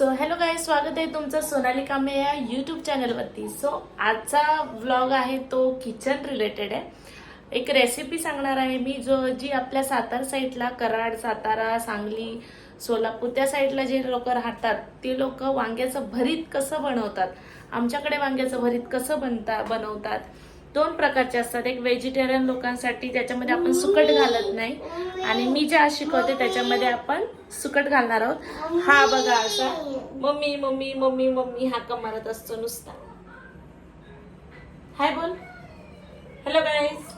So hello काय स्वागत आहे तुमचं सोनाली कांबे या यूट्यूब चॅनलवरती सो आजचा व्लॉग आहे तो किचन रिलेटेड आहे. एक रेसिपी सांगणार आहे मी जो जी आपल्या सातारा साईडला कराड सातारा सांगली सोलापूर त्या साईडला जे लोक राहतात ते लोक वांग्याचं भरीत कसं बनवतात? आमच्याकडे वांग्याचं भरीत कसं बनता बनवतात? दोन प्रकारचे असतात. एक व्हेजिटेरियन लोकांसाठी त्याच्यामध्ये आपण सुकट घालत नाही आणि मी ज्या शिकवते त्याच्यामध्ये आपण सुकट घालणार आहोत. हा बघा असा मम्मी मम्मी मम्मी मम्मी हा मारत असतो नुसता. हाय बोल. हॅलो गाईज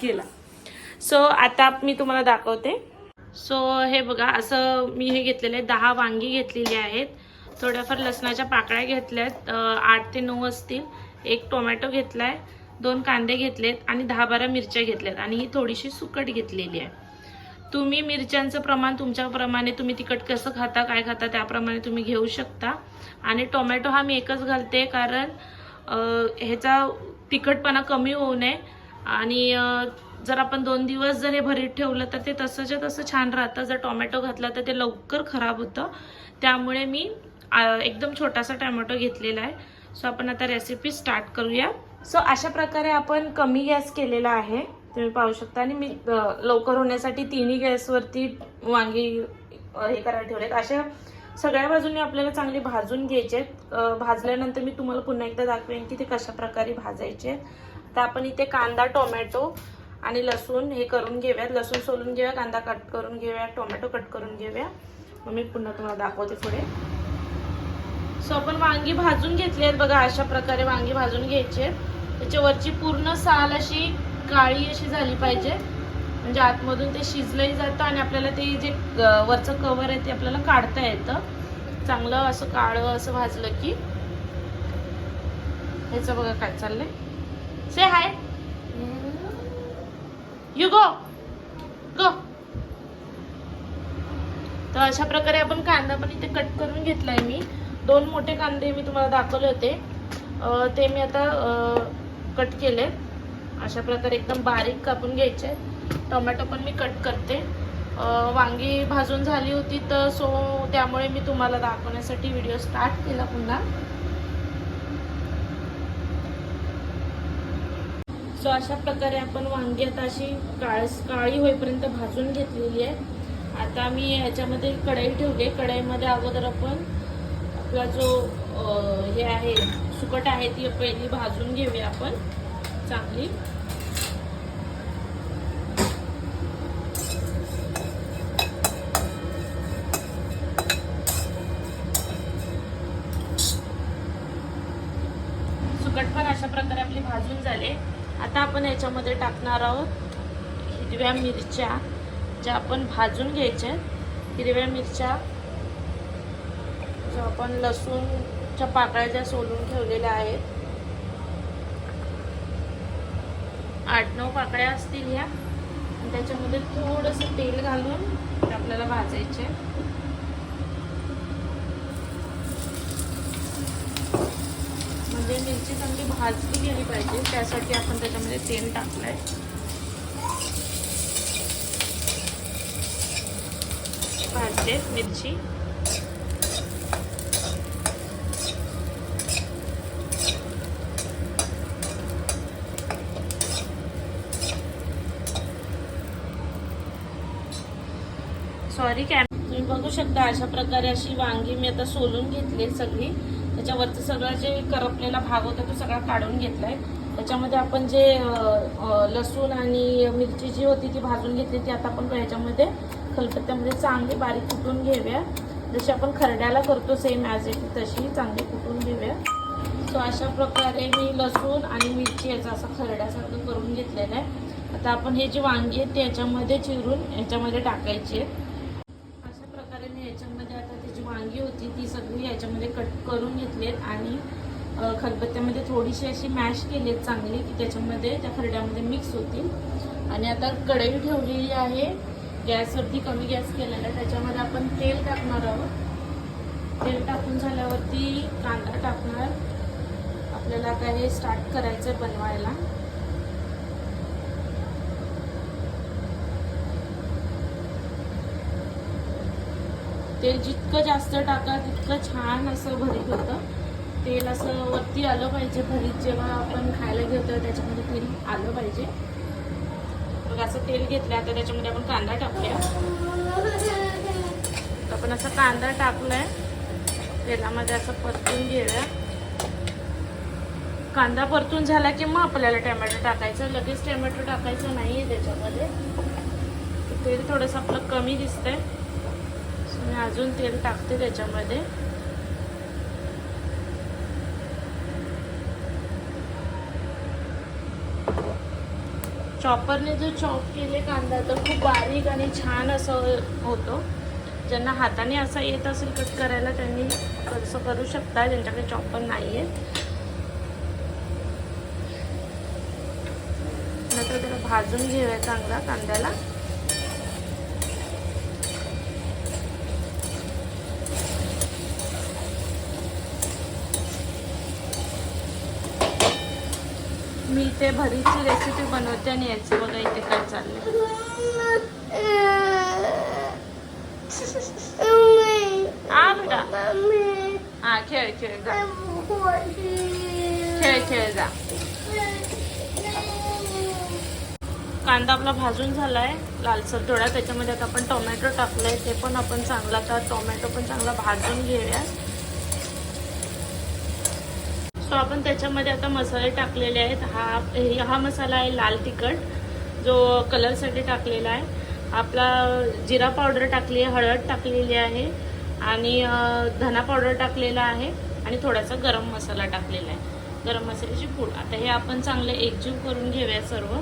केला. सो आता मी तुम्हाला दाखवते. सो हे बघा असं मी हे घेतलेले आहे. दहा वांगी घेतलेली आहेत. थोड्याफार लसणाच्या पाकळ्या घेतल्यात. आठ ते नऊ असतील. एक टोमॅटो घेतला आहे दोन कांदे घेतलेत आणि दहा बारा मिरच्या घेतल्यात आणि ही थोडीशी सुकट घेतलेली आहे. तुम्ही मिरच्यांचं प्रमाण तुमच्याप्रमाणे तुम्ही तिखट कसं खाता काय खाता त्याप्रमाणे तुम्ही घेऊ शकता. आणि टोमॅटो हा मी एकच घालते कारण ह्याचा तिखटपणा कमी होऊ नये. आणि जर आपण दोन दिवस जर हे भरीत ठेवलं तर ते तसंच्या तसं छान राहतं. जर टोमॅटो घातला तर ते लवकर खराब होतं. त्यामुळे मी एकदम छोटासा टोमॅटो घेतलेला आहे. सो आपण आता रेसिपी स्टार्ट करूया. सो अशा प्रकारे आपण कमी गॅस केलेला आहे. तुम्ही पाहू शकता. आणि मी लवकर होण्यासाठी तिन्ही गॅसवरती वांगी हे करायला ठेवलेत. अशा सगळ्या बाजूने आपल्याला चांगली भाजून घ्यायचे भाजल्यानंतर मी तुम्हाला पुन्हा एकदा दाखवेन की ते कशा प्रकारे भाजायचे तर आपण इथे कांदा टोमॅटो आणि लसूण हे करून घेऊयात. लसूण सोलून घेऊया कांदा कट करून घेऊया टोमॅटो कट करून घेऊया. मग मी पुन्हा तुम्हाला दाखवते पुढे. सो आपण वांगी भाजून घेतली आहेत बघा अशा प्रकारे वांगी भाजून घ्यायचे आहेत. त्याच्यावरची पूर्ण साल अशी काळी अशी झाली पाहिजे. म्हणजे आतमधून ते शिजलंही जातं आणि आपल्याला ते जे वरचं कवर आहे ते आपल्याला काढता येतं. चांगलं असं काळं असं भाजलं की ह्याचं बघा काय चाललंय. से हाय यू गो गो तर अशा प्रकारे आपण कांदा पण इथे कट करून घेतलाय मी. दोन मोठे कांदे मी तुम्हाला दाखवले होते. ते मी आता कट केले अशा प्रकारे एकदम बारीक कापून घ्यायचे. टोमॅटो पण मी कट करते. वांगी भाजून झाली होती तर सो त्यामुळे मी तुम्हाला दाखवण्यासाठी व्हिडिओ स्टार्ट केला पुन्हा. सो अशा प्रकारे आपण वांगी आता अशी काळ काळी होईपर्यंत भाजून घेतलेली आहे. आता मी ह्याच्यामध्ये कढई ठेवली कढईमध्ये अगोदर आपण आपला जो हे आहे सुकट आहे ती पहिली भाजून घेऊया आपण. चांगली. सुकट पण अशा प्रकारे आपली भाजून झाले. आता आपण याच्यामध्ये टाकणार आहोत हिरव्या मिरच्या ज्या आपण भाजून घ्यायच्या हिरव्या मिरच्या ज्या आपण लसूणच्या पाकळ्या ज्या सोलून ठेवलेल्या आहेत. आठ नऊ पाकळ्या असतील ह्या. त्याच्यामध्ये थोडंसं तेल घालून आपल्याला भाजायचे. म्हणजे मिरची चांगली भाजली गेली पाहिजे त्यासाठी आपण त्याच्यामध्ये तेल टाकलंय. भाजते मिरची. बारीक आहे तुम्ही बघू शकता अशा प्रकारे अशी वांगी मी आता सोलून घेतली सगळी. त्याच्यावरचं सगळं जे करपलेला भाग होता तो सगळा काढून घेतलाय. त्याच्यामध्ये आपण जे लसूण आणि मिरची जी होती ती भाजून घेतली ती आता आपण ह्याच्यामध्ये खलबत्त्यामध्ये चांगली बारीक कुटून घेऊया. जशी आपण खरड्याला करतो सेम ॲज इट तशी चांगली कुटून घेऊया. सो अशा प्रकारे मी लसूण आणि मिरची याचा असं खरड्यासारखं करून घेतलेलं आहे. आता आपण हे जी वांगी आहेत ती याच्यामध्ये चिरून याच्यामध्ये टाकायची आहेत अशा प्रकारे मी याच्यामध्ये आता ती जी ही ती सगळी याच्यामध्ये कट करून घेतली आहेत आणि खरबत्त्यामध्ये खलबत्त्यामध्ये थोडीशी अशी मॅश केली आहेत चांगली की त्याच्यामध्ये त्या खरड्यामध्ये मिक्स होतील आणि आता कढई ठेवलेली आहे. गॅसवरती कमी गॅस केलेला त्याच्यामध्ये आपण तेल टाकणार आहोत. तेल टाकून झाल्यावरती कांदा टाकणार. आपल्याला आता हे स्टार्ट करायचं आहे बनवायला. तेल जितकं जास्त टाका तितकं छान असं भरीत होतं. तेल असं वरती आलं पाहिजे भरीत जेव्हा आपण खायला घेतो त्याच्यामध्ये तेल आलं पाहिजे. मग असं तेल घेतलं आता त्याच्यामध्ये आपण कांदा टाकूया. आपण असं कांदा टाकलाय. तेलामध्ये असं परतून घेऊया. कांदा परतून झाला की मग आपल्याला टमॅटो टाकायचं. लगेच टोमॅटो टाकायचं नाही आहे त्याच्यामध्ये. तेल थोडंसं आपलं कमी दिसतंय. मी अजून तेल टाकते त्याच्यामध्ये. चॉपरने जो चॉप केले कांदा तर खूप बारीक आणि छान असं होतो. ज्यांना हाताने असं येत असेल कट करायला त्यांनी असं करू शकता. ज्यांच्याकडे चॉपर नाही आहे नंतर त्याला भाजून घेऊया चांगला कांद्याला. मी इथे भरीची रेसिपी बनवते आणि याची बघा इथे काय चाललंय. हा खेळ खेळ जा. खेळ खेळ जा. कांदा आपला भाजून झालाय. लालसर थोडा. त्याच्यामध्ये आता आपण टोमॅटो टाकलंय. ते पण आपण चांगला आता टोमॅटो पण चांगला भाजून घेऊया तो आपण त्याच्यामध्ये आता मसाले टाकलेले आहेत. हा हे- हा मसाला आहे लाल तिखट. जो कलरसाठी टाकलेला आहे. आपला जिरा पावडर टाकली आहे हळद टाकलेली आहे आणि धना पावडर टाकलेला आहे आणि थोडासा गरम मसाला टाकलेला आहे. गरम मसाल्याची पूड. आता हे आपण चांगलं एकजीव करून घेऊया सर्व.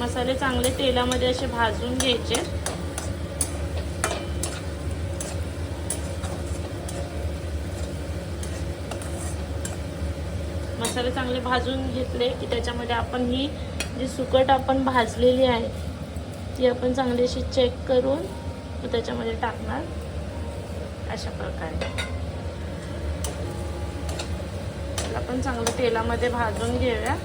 मसाले चांगले तेलामध्ये असे भाजून घ्यायचे. मसाले चांगले भाजून घेतले की त्याच्यामध्ये आपण ही जी सुकट आपण भाजलेली आहे ती आपण चांगली अशी चेक करून त्याच्यामध्ये टाकणार. अशा प्रकारे. आपण चांगलं तेलामध्ये भाजून घेऊया.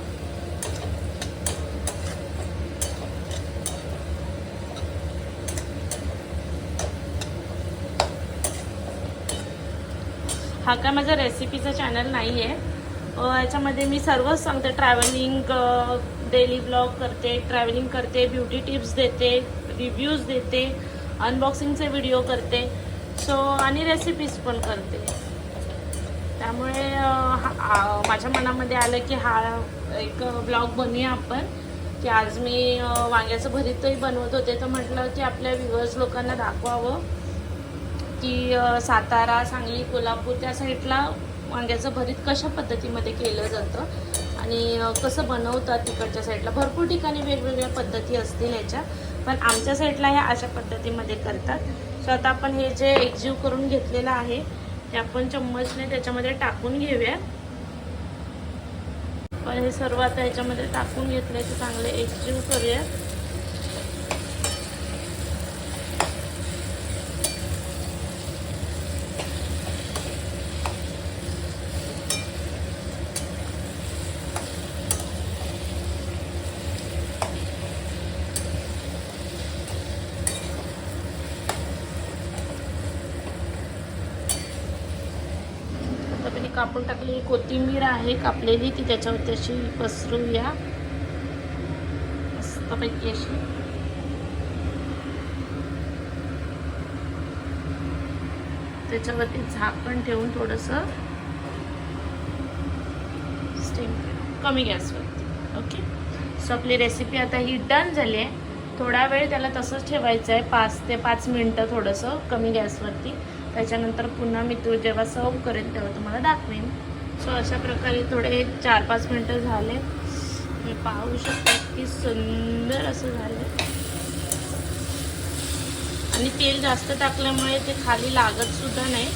हा काय माझा रेसिपीचा चॅनल नाही आहे याच्यामध्ये मी सर्वच सांगते. ट्रॅव्हलिंग डेली ब्लॉग करते ट्रॅव्हलिंग करते ब्युटी टिप्स देते रिव्ह्यूज देते अनबॉक्सिंगचे व्हिडिओ करते. सो आणि रेसिपीज पण करते. त्यामुळे हा- माझ्या मनामध्ये आलं की हा एक ब्लॉग बनवूया आपण. की आज मी वांग्याचं भरीतही बनवत होते. तर म्हटलं की आपल्या व्ह्युअर्स लोकांना दाखवावं की सातारा सांगली कोल्हापूर त्या साईडला वांग्याचं भरीत कशा पद्धतीमध्ये केलं जातं आणि कसं बनवतात तिकडच्या साईडला भरपूर ठिकाणी वेगवेगळ्या पद्धती असतील याच्या पण आमच्या साईडला ह्या अशा पद्धतीमध्ये करतात. सो आता आपण हे जे एकजीव करून घेतलेलं आहे ते आपण चम्मचने त्याच्यामध्ये टाकून घेऊया. पण हे सर्व आता ह्याच्यामध्ये टाकून घेतलं ते चांगले एकजीव करूया. कापून टाकलेली कोथिंबीर आहे कापलेली ती त्याच्यावरती अशी पसरूया. मस्तपैकी अशी. त्याच्यावरती झाकण ठेवून थोडंसं स्टीम कमी गॅसवरती. ओके? सो आपली रेसिपी आता ही डन झाली आहे. थोडा वेळ त्याला तसंच ठेवायचं आहे. पाच ते पाच मिनटं थोडंसं कमी गॅसवरती. त्याच्यानंतर पुन्हा मी तो जेव्हा सर्व करेन तेव्हा तुम्हाला दाखवेन. सो अशा प्रकारे थोडे चार पाच मिनटं झाले. मी पाहू शकते की सुंदर असं झालं आणि तेल जास्त टाकल्यामुळे ते खाली लागत सुद्धा नाही.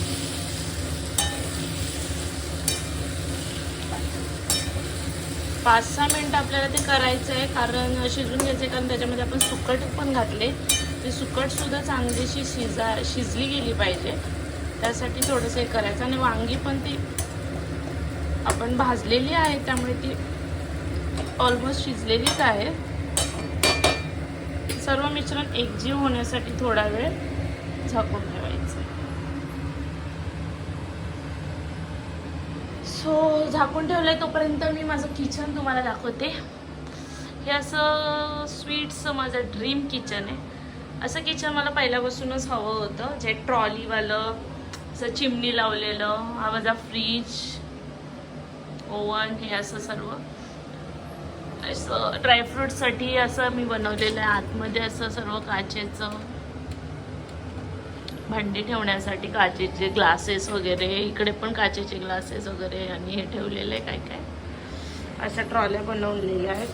पाच सहा मिनटं आपल्याला ते करायचं आहे कारण शिजून घ्यायचं आहे कारण त्याच्यामध्ये आपण सुकट पण घातले. ती सुकटसुद्धा चांगलीशी शिजा शिजली गेली पाहिजे. त्यासाठी थोडंसं हे करायचं. आणि वांगी पण ती आपण भाजलेली आहे त्यामुळे ती ऑलमोस्ट शिजलेलीच आहे. सर्व मिश्रण एकजीव होण्यासाठी थोडा वेळ झाकून ठेवायचं सो झाकून ठेवलं आहे तोपर्यंत मी माझं किचन तुम्हाला दाखवते. हे असं स्वीट्सचं माझं ड्रीम किचन आहे. असं किचन मला पहिल्यापासूनच हवं होतं. जे ट्रॉलीवालं असं चिमणी लावलेलं हा माझा फ्रीज ओव्हन हे असं सर्व. असं ड्रायफ्रूटसाठी असं मी बनवलेलं आहे. आतमध्ये असं सर्व काचेचं. भांडी ठेवण्यासाठी काचेचे ग्लासेस वगैरे इकडे पण काचेचे ग्लासेस वगैरे आणि हे ठेवलेले काय काय अशा ट्रॉल्या बनवलेल्या आहेत.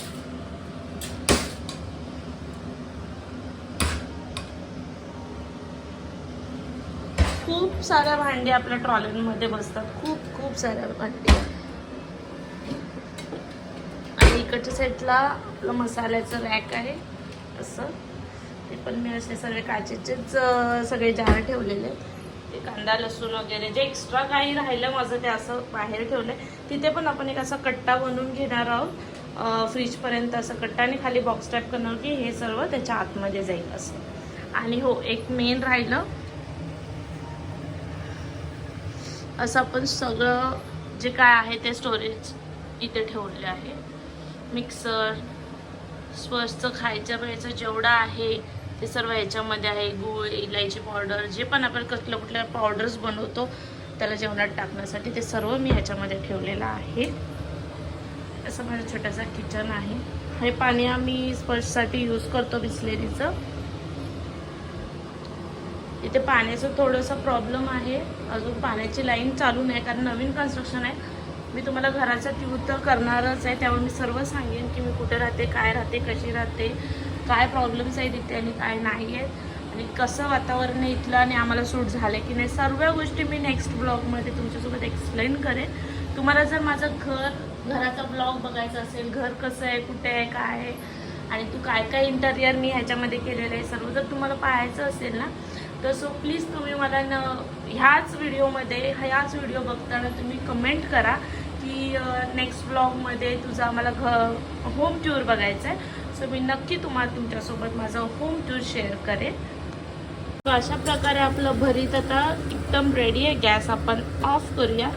खूप साऱ्या भांडी आपल्या ट्रॉल्यांमध्ये बसतात. खूप खूप साऱ्या भांडी. आणि इकडच्या साईडला आपलं मसाल्याचं रॅक आहे. असं. ते पण मी असे सगळे काचेचेच सगळे जार ठेवलेले ते कांदा लसूण वगैरे जे एक्स्ट्रा काही राहिलं माझं ते असं बाहेर ठेवलं तिथे पण आपण एक असा कट्टा बनवून घेणार आहोत. फ्रीजपर्यंत असं कट्टा आणि खाली बॉक्स टाईप करणार की हे सर्व त्याच्या आतमध्ये जाईल असं. आणि हो एक मेन राहिलं. असं आपण सगळं जे काय आहे ते स्टोरेज इथे ठेवले आहे. मिक्सर स्वस्त खायचं प्यायचं जेवढं आहे ते सर्व ह्याच्यामध्ये आहे गूळ इलायची पावडर जे पण आपण कसल्या कुठल्या पावडर्स बनवतो त्याला जेवणात टाकण्यासाठी ते सर्व मी ह्याच्यामध्ये ठेवलेलं आहे. असं माझं छोटासा किचन आहे. हे पाणी आम्ही स्पर्शसाठी यूज करतो बिस्लेरीचं. इथे पाण्याचं थोडंसं प्रॉब्लेम आहे. अजून पाण्याची लाईन चालू नाही कारण नवीन कन्स्ट्रक्शन आहे. मी तुम्हाला घराचं ती तिवृत्त करणारच आहे त्यामुळे मी सर्व सांगेन की मी कुठे राहते काय राहते कशी राहते. काय प्रॉब्लेम्स आहेत इथे आणि काय नाही आहेत आणि कसं वातावरण आहे इथलं आणि आम्हाला सूट झालं की नाही सर्व गोष्टी मी नेक्स्ट ब्लॉगमध्ये तुमच्यासोबत एक्सप्लेन करेन. तुम्हाला जर माझं घर घराचा ब्लॉग बघायचा असेल घर कसं आहे कुठे आहे काय आहे आणि तू काय काय इंटरियर मी ह्याच्यामध्ये केलेलं आहे सर्व जर तुम्हाला पाहायचं असेल ना तर सो प्लीज तुम्ही मला न ह्याच व्हिडिओमध्ये ह्याच व्हिडिओ बघताना तुम्ही कमेंट करा की नेक्स्ट ब्लॉगमध्ये तुझा आम्हाला घ होम टूर बघायचा आहे सो मी नक्की तुम्हाला तुमच्यासोबत माझा होम टूर शेअर करेन. So, अशा प्रकारे आपलं भरीत आता एकदम रेडी आहे. गॅस आपण ऑफ करूया.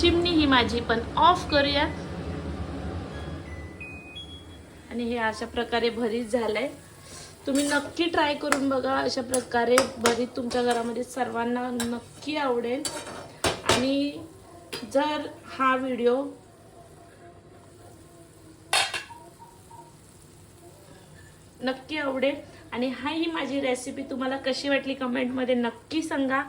चिमणी ही माझी पण ऑफ करूया. आणि हे अशा प्रकारे भरीत झालंय. तुम्ही नक्की ट्राय करून बघा. अशा प्रकारे भरीत तुमच्या घरामध्ये सर्वांना नक्की आवडेल. आणि जर हा व्हिडिओ नक्की आवडेल. आणि हा ही माझी रेसिपी तुम्हाला कशी वाटली कमेंटमध्ये नक्की सांगा.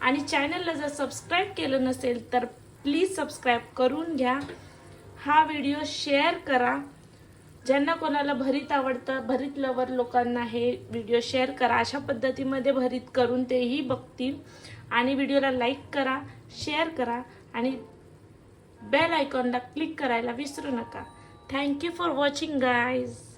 आणि चॅनलला जर सबस्क्राईब केलं नसेल तर प्लीज सबस्क्राईब करून घ्या. हा व्हिडिओ शेअर करा. ज्यांना कोणाला भरीत आवडतं भरीत लवर लोकांना हे व्हिडिओ शेअर करा. अशा पद्धतीमध्ये भरीत करून तेही बघतील. आणि व्हिडिओला लाईक करा शेअर करा. आणि बेल आयकॉनला क्लिक करायला विसरू नका. Thank you for watching guys